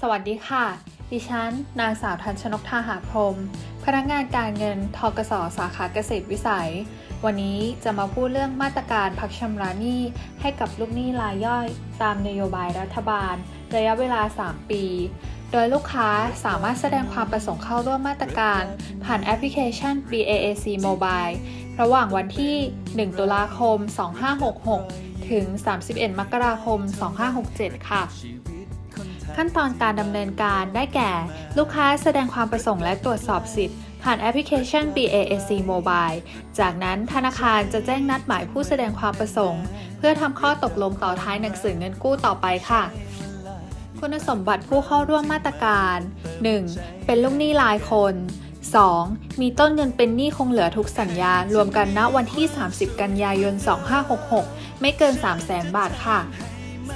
สวัสดีค่ะ ดิฉัน นางสาวทันชนกทาหาพรม พนักงานการเงินทกสสาขาเกษตรวิสัย วันนี้จะมาพูดเรื่องมาตรการพักชำระหนี้ให้กับลูกหนี้รายย่อย ตามนโยบายรัฐบาล ระยะเวลา 3 ปี โดยลูกค้าสามารถแสดงความประสงค์เข้าร่วมมาตรการ ผ่านแอปพลิเคชัน BAAC Mobile ระหว่างวันที่ 1 ตุลาคม 2566 ถึง 31 มกราคม 2567 ค่ะ ขั้นตอนการดำเนินการได้แก่ ลูกค้าแสดงความประสงค์และตรวจสอบสิทธิ์ผ่านแอปพลิเคชัน BAAC Mobile จากนั้นธนาคารจะแจ้งนัดหมายผู้แสดงความประสงค์ เพื่อทำข้อตกลงต่อท้ายหนังสือเงินกู้ต่อไปค่ะ คุณสมบัติผู้เข้าร่วมมาตรการ 1. เป็นลูกหนี้รายคน 2. มีต้นเงินเป็นหนี้คงเหลือทุกสัญญา รวมกันณวันที่ 30 กันยายน 2566 ไม่เกิน 300,000 บาทค่ะ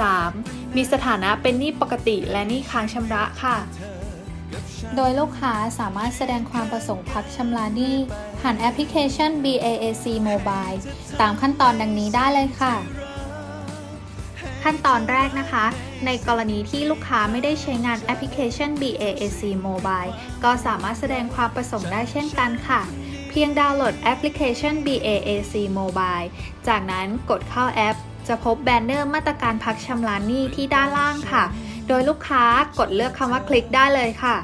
3. มีสถานะเป็นหนี้ปกติและหนี้ค้างชำระค่ะ โดยลูกค้าสามารถแสดงความประสงค์พักชำระหนี้ผ่านแอปพลิเคชัน BAAC Mobile ตามขั้นตอนดังนี้ได้เลยค่ะ ขั้นตอนแรกนะคะ ในกรณีที่ลูกค้าไม่ได้ใช้งานแอปพลิเคชัน BAAC Mobile ก็สามารถแสดงความประสงค์ได้เช่นกันค่ะเพียงดาวน์โหลดแอปพลิเคชัน BAAC Mobile จากนั้นกดเข้าแอป จะพบแบนเนอร์มาตรการพักชำระหนี้ที่ด้านล่างค่ะ โดยลูกค้ากดเลือกคำว่าคลิกได้เลยค่ะ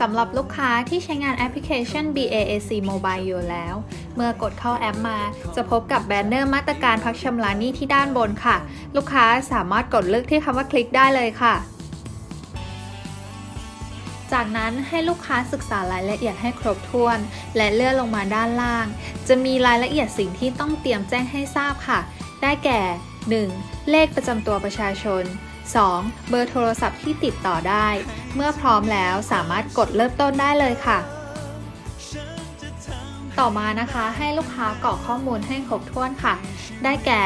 สำหรับลูกค้าที่ใช้งานแอปพลิเคชัน BAAC Mobile อยู่แล้ว เมื่อกดเข้าแอปมา จะพบกับแบนเนอร์มาตรการพักชำระหนี้ที่ด้านบนค่ะ ลูกค้าสามารถกดเลือกที่คำว่าคลิกได้เลยค่ะ จากนั้นให้ลูกค้าศึกษารายละเอียดให้ครบถ้วน และเลื่อนลงมาด้านล่าง จะมีรายละเอียดสิ่งที่ต้องเตรียมแจ้งให้ทราบค่ะ ได้แก่ 1. เลขประจำตัวประชาชน 2. เบอร์โทรศัพท์ที่ติดต่อได้ เมื่อพร้อมแล้วสามารถกดเริ่มต้นได้เลยค่ะ ต่อมานะคะให้ลูกค้ากรอกข้อมูลให้ครบถ้วนค่ะ ได้แก่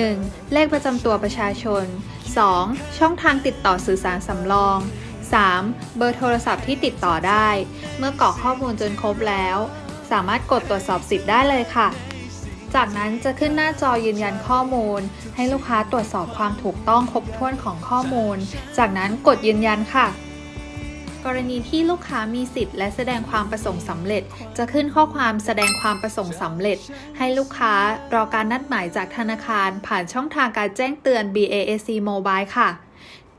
1. เลขประจำตัวประชาชน 2. ช่องทางติดต่อสื่อสารสำรอง 3. เบอร์โทรศัพท์ที่ติดต่อได้ เมื่อกรอกข้อมูลจนครบแล้ว สามารถกดตรวจสอบสิทธิ์ได้เลยค่ะ จากนั้นจะขึ้นหน้าจอยืนยันข้อมูล ให้ลูกค้าตรวจสอบความถูกต้องครบถ้วนของข้อมูล จากนั้นกดยืนยันค่ะ กรณีที่ลูกค้ามีสิทธิ์และแสดงความประสงค์สำเร็จ จะขึ้นข้อความแสดงความประสงค์สำเร็จ ให้ลูกค้ารอการนัดหมายจากธนาคาร ผ่านช่องทางการแจ้งเตือน BAAC Mobile ค่ะ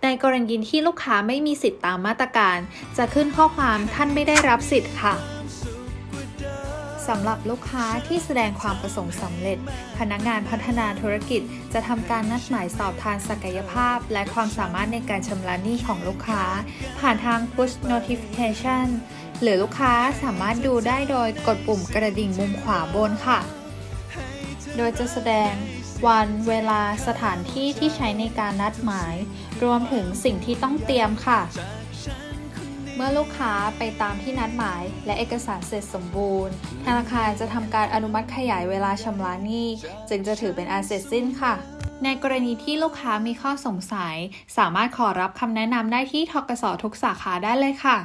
ในกรณีที่ลูกค้าไม่มีสิทธิ์ตามมาตรการ จะขึ้นข้อความท่านไม่ได้รับสิทธิ์ค่ะสำหรับลูกค้าที่แสดงความประสงค์สำเร็จ พนักงานพัฒนาธุรกิจจะทำการนัดหมายสอบทานศักยภาพ และความสามารถในการชำระหนี้ของลูกค้า ผ่านทาง push notification หรือลูกค้าสามารถดูได้โดยกดปุ่มกระดิ่งมุมขวาบนค่ะ โดยจะแสดง วันเวลาสถานที่ที่ใช้ในการนัดหมาย รวมถึงสิ่งที่ต้องเตรียมค่ะ เมื่อลูกค้าไปตามที่นัดหมาย และเอกสารเสร็จสมบูรณ์ ธนาคารจะทำการอนุมัติขยายเวลาชำระหนี้ จึงจะถือเป็นอันเสร็จสิ้นค่ะในกรณีที่ลูกค้ามีข้อสงสัย สามารถขอรับคำแนะนำได้ที่ทกสทุกสาขาได้เลยค่ะ